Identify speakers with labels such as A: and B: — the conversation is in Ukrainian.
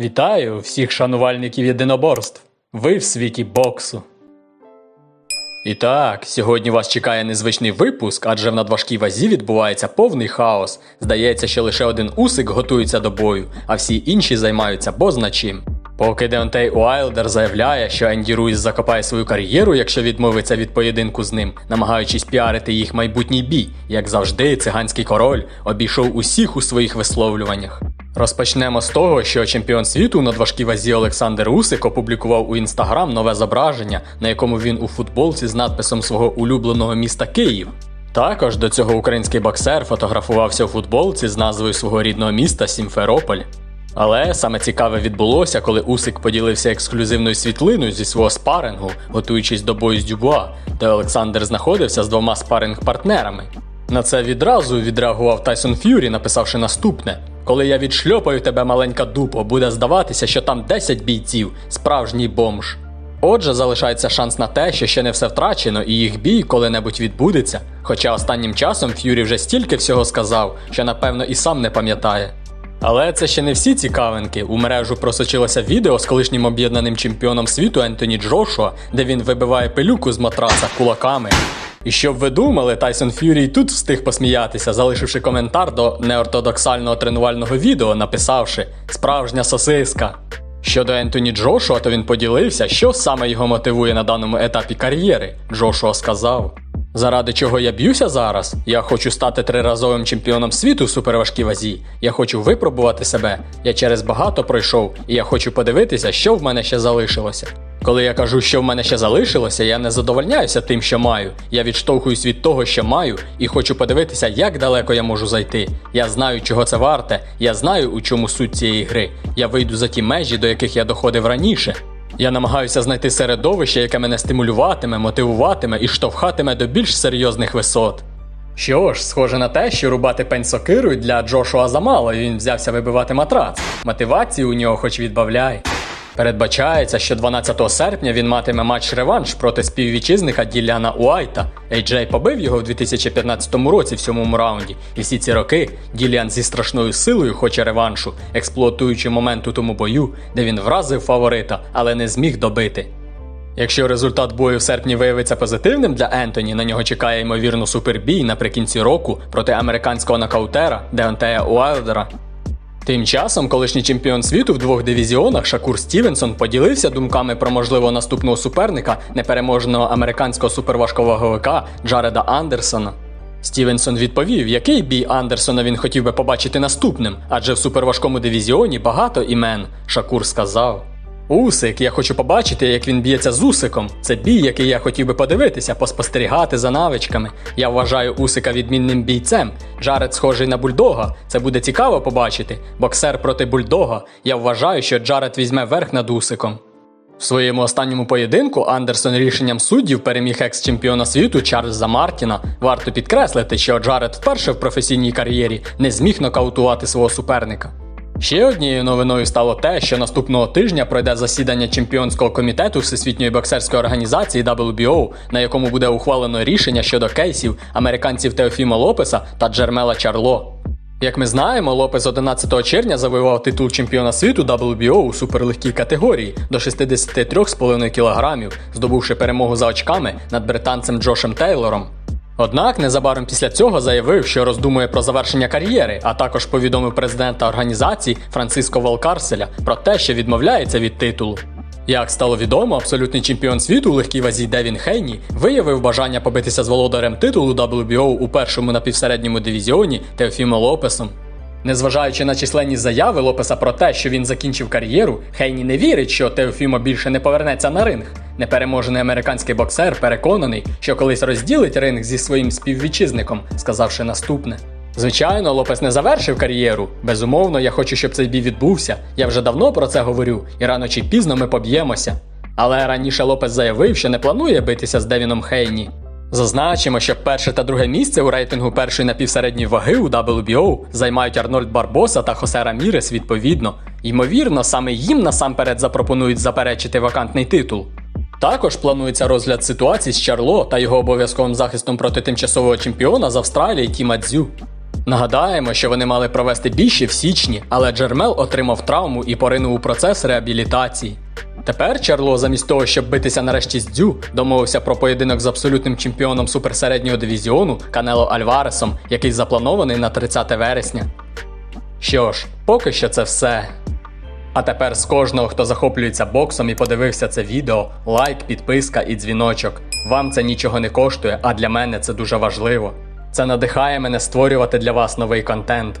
A: Вітаю всіх шанувальників єдиноборств. Ви в світі боксу. І так, сьогодні вас чекає незвичний випуск, адже в надважкій вазі відбувається повний хаос. Здається, що лише один усик готується до бою, а всі інші займаються бозна чим. Поки Деонтей Уайлдер заявляє, що Енді Руїс закопає свою кар'єру, якщо відмовиться від поєдинку з ним, намагаючись піарити їх майбутній бій, як завжди, циганський король обійшов усіх у своїх висловлюваннях. Розпочнемо з того, що чемпіон світу у надважкій вазі Олександр Усик опублікував у інстаграм нове зображення, на якому він у футболці з надписом свого улюбленого міста Київ. Також до цього український боксер фотографувався у футболці з назвою свого рідного міста Сімферополь. Але саме цікаве відбулося, коли Усик поділився ексклюзивною світлиною зі свого спарингу, готуючись до бою з Дюбуа, де Олександр знаходився з двома спаринг-партнерами. На це відразу відреагував Тайсон Ф'юрі, написавши наступне: Коли я відшльопаю тебе, маленька дупо, буде здаватися, що там 10 бійців, справжній бомж. Отже, залишається шанс на те, що ще не все втрачено, і їх бій коли-небудь відбудеться. Хоча останнім часом Ф'юрі вже стільки всього сказав, що напевно і сам не пам'ятає. Але це ще не всі цікавинки. У мережу просочилося відео з колишнім об'єднаним чемпіоном світу Ентоні Джошуа, де він вибиває пилюку з матраса кулаками. І щоб ви думали, Тайсон Ф'юрі тут встиг посміятися, залишивши коментар до неортодоксального тренувального відео, написавши Справжня сосиска. Щодо Ентоні Джошуа, то він поділився, що саме його мотивує на даному етапі кар'єри. Джошуа сказав: Заради чого я б'юся зараз? Я хочу стати триразовим чемпіоном світу в суперважкій вазі. Я хочу випробувати себе. Я через багато пройшов, і я хочу подивитися, що в мене ще залишилося. Коли я кажу, що в мене ще залишилося, я не задовольняюся тим, що маю. Я відштовхуюсь від того, що маю, і хочу подивитися, як далеко я можу зайти. Я знаю, чого це варте. Я знаю, у чому суть цієї гри. Я вийду за ті межі, до яких я доходив раніше. Я намагаюся знайти середовище, яке мене стимулюватиме, мотивуватиме і штовхатиме до більш серйозних висот. Що ж, схоже на те, що рубати пень сокирою для Джошуа замало, і він взявся вибивати матрац. Мотивації у нього хоч відбавляй. Передбачається, що 12 серпня він матиме матч-реванш проти співвітчизника Діляна Уайта. Ейджей побив його в 2015 році в сьомому раунді, і всі ці роки Діліан зі страшною силою хоче реваншу, експлуатуючи момент у тому бою, де він вразив фаворита, але не зміг добити. Якщо результат бою в серпні виявиться позитивним для Ентоні, на нього чекає ймовірно супербій наприкінці року проти американського нокаутера Деонтея Уайлдера. Тим часом колишній чемпіон світу в двох дивізіонах Шакур Стівенсон поділився думками про можливо наступного суперника непереможеного американського суперважковаговика Джареда Андерсона. Стівенсон відповів, який бій Андерсона він хотів би побачити наступним, адже в суперважкому дивізіоні багато імен. Шакур сказав. Усик, я хочу побачити, як він б'ється з Усиком. Це бій, який я хотів би подивитися, поспостерігати за навичками. Я вважаю Усика відмінним бійцем. Джаред схожий на бульдога. Це буде цікаво побачити. Боксер проти бульдога. Я вважаю, що Джаред візьме верх над Усиком. В своєму останньому поєдинку Андерсон рішенням суддів переміг екс-чемпіона світу Чарльза Мартіна. Варто підкреслити, що Джаред вперше в професійній кар'єрі не зміг нокаутувати свого суперника. Ще однією новиною стало те, що наступного тижня пройде засідання чемпіонського комітету Всесвітньої боксерської організації WBO, на якому буде ухвалено рішення щодо кейсів американців Теофіма Лопеса та Джермела Чарло. Як ми знаємо, Лопес 11 червня завоював титул чемпіона світу WBO у суперлегкій категорії до 63,5 кг, здобувши перемогу за очками над британцем Джошем Тейлором. Однак незабаром після цього заявив, що роздумує про завершення кар'єри, а також повідомив президента організації Франциско Валкарселя про те, що відмовляється від титулу. Як стало відомо, абсолютний чемпіон світу у легкій вазі Девін Хейні виявив бажання побитися з володарем титулу WBO у першому напівсередньому дивізіоні Теофімо Лопесом. Незважаючи на численні заяви Лопеса про те, що він закінчив кар'єру, Хейні не вірить, що Теофімо більше не повернеться на ринг. Непереможений американський боксер переконаний, що колись розділить ринг зі своїм співвітчизником, сказавши наступне. Звичайно, Лопес не завершив кар'єру. Безумовно, я хочу, щоб цей бій відбувся. Я вже давно про це говорю, і рано чи пізно ми поб'ємося. Але раніше Лопес заявив, що не планує битися з Девіном Хейні. Зазначимо, що перше та друге місце у рейтингу першої напівсередньої ваги у WBO займають Арнольд Барбоса та Хосе Рамірес відповідно. Ймовірно, саме їм насамперед запропонують заперечити вакантний титул. Також планується розгляд ситуації з Чарло та його обов'язковим захистом проти тимчасового чемпіона з Австралії Тіма Дзю. Нагадаємо, що вони мали провести бій ще в січні, але Джермел отримав травму і поринув у процес реабілітації. Тепер Чарло, замість того, щоб битися нарешті з Дзю, домовився про поєдинок з абсолютним чемпіоном суперсереднього дивізіону Канело Альваресом, який запланований на 30 вересня. Що ж, поки що це все. А тепер з кожного, хто захоплюється боксом і подивився це відео, лайк, підписка і дзвіночок. Вам це нічого не коштує, а для мене це дуже важливо. Це надихає мене створювати для вас новий контент.